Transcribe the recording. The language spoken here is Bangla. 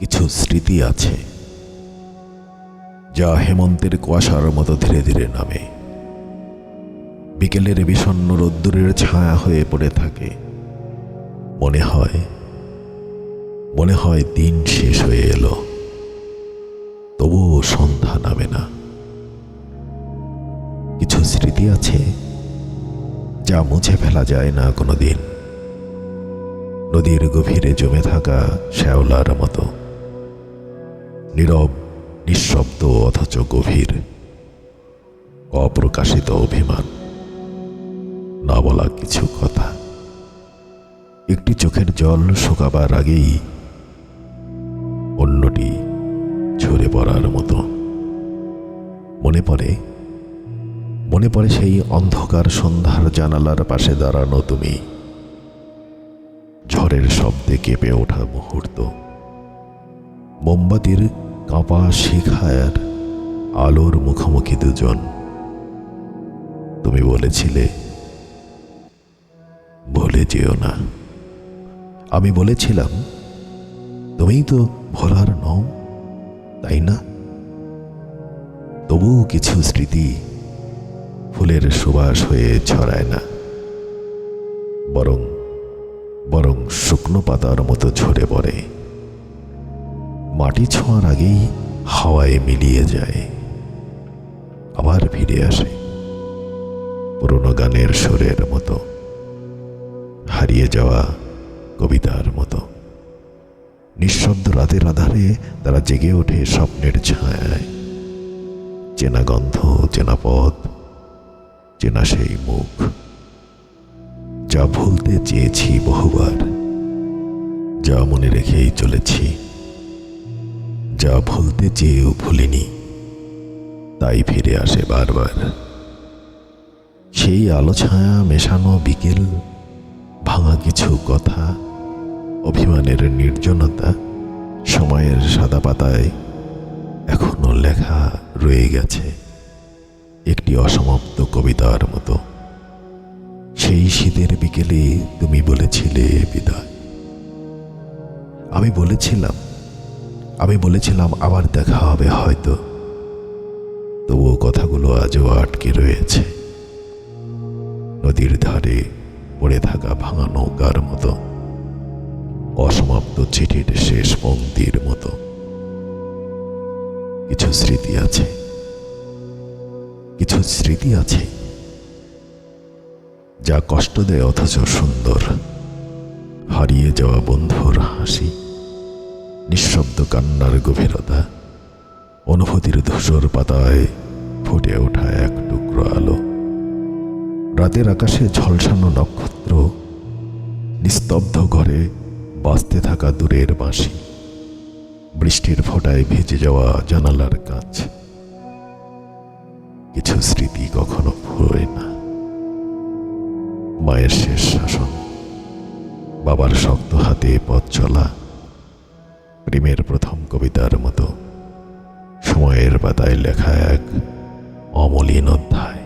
কিছু স্মৃতি আছে, যা হেমন্তের কুয়াশার মতো ধীরে ধীরে নামে। বিকেলের বিষণ্ণ রোদ্দুরের ছায়া হয়ে পড়ে থাকে। মনে হয় মনে হয় দিন শেষ হয়ে এলো। তবুও সন্ধ্যা নামে না। কিছু স্মৃতি আছে, যা মুছে ফেলা যায় না কোনোদিন। নদীর গভীরে জমে থাকা শ্যাওলার মতো। নীরব, নিঃশব্দ, অথচ গভীর। অপ্রকাশিত অভিমান। না বলা কিছু কথা। একটি চোখের জল শুকাবার আগেই অন্যটি ঝরে পড়ার মতো। মনে পড়ে মনে পড়ে সেই অন্ধকার সন্ধ্যার জানালার পাশে দাঁড়ানো তুমি। ঝড়ের শব্দে কেঁপে ওঠা মুহূর্ত। মোমবাতির কাঁপা শিখায়ার আলোর মুখোমুখি দুজন। তুমি বলেছিলে, ভুলে যেও না। আমি বলেছিলাম, তুমিই তো ভোলার নও, তাই না? তবুও কিছু স্মৃতি ফুলের সুবাস হয়ে ছড়ায় না। বরং বরং শুকনো পাতার মতো ঝরে পড়ে। মাটি ছোঁয়ার আগেই হাওয়ায় মিলিয়ে যায়। আবার ফিরে আসে পুরনো গানের সুরের মতো, হারিয়ে যাওয়া কবিতার মতো। নিঃশব্দ রাতের আধারে তারা জেগে ওঠে স্বপ্নের ছায়ায়। চেনা গন্ধ, চেনা পথ, চেনা সেই মুখ। যা ভুলতে চেয়েছি বহুবার, যা মনে রেখেই চলেছি। যা ভুলতে চেয়েও ভুলিনি, তাই ফিরে আসে বারবার। সেই আলো ছায়া মেশানো বিকেল, ভাঙা কিছু কথা, অভিমানের নির্জনতা, সময়ের সাদা পাতায় এখনও লেখা রয়ে গেছে একটি অসমাপ্ত কবিতার মতো। সেই শীতের বিকেলে তুমি বলেছিলে বিদায়। আমি বলেছিলাম আমি বলেছিলাম, আবার দেখা হবে হয়তো। তবুও কথাগুলো আজও আটকে রয়েছে। নদীর ধারে পড়ে থাকা ভাঙা নৌকার মতো, অসমাপ্ত চিঠির শেষ পঙ্ক্তির মতো কিছু স্মৃতি আছে। কিছু স্মৃতি আছে যা কষ্ট দেয় অথচ সুন্দর, হারিয়ে যাওয়া বন্ধুর হাসি। নিঃশব্দ কান্নার গভীরতা, অনুভূতির ধূসর পাতায় ফুটে ওঠা এক টুকরো আলো। রাতের আকাশে ঝলসানো নক্ষত্র নিস্তব্ধ ঘরে বাঁচতে থাকা দূরের বাঁশি। বৃষ্টির ফোঁটায় ভেজে যাওয়া জানালার কাজ কিছু স্মৃতি কখনো ভুলোয় না। মায়ের শেষ শাসন, বাবার শক্ত হাতে পথ চলা প্রেমের প্রথম কবিতার মতো। সময়ের পাতায় লেখা এক অমলিন অধ্যায়।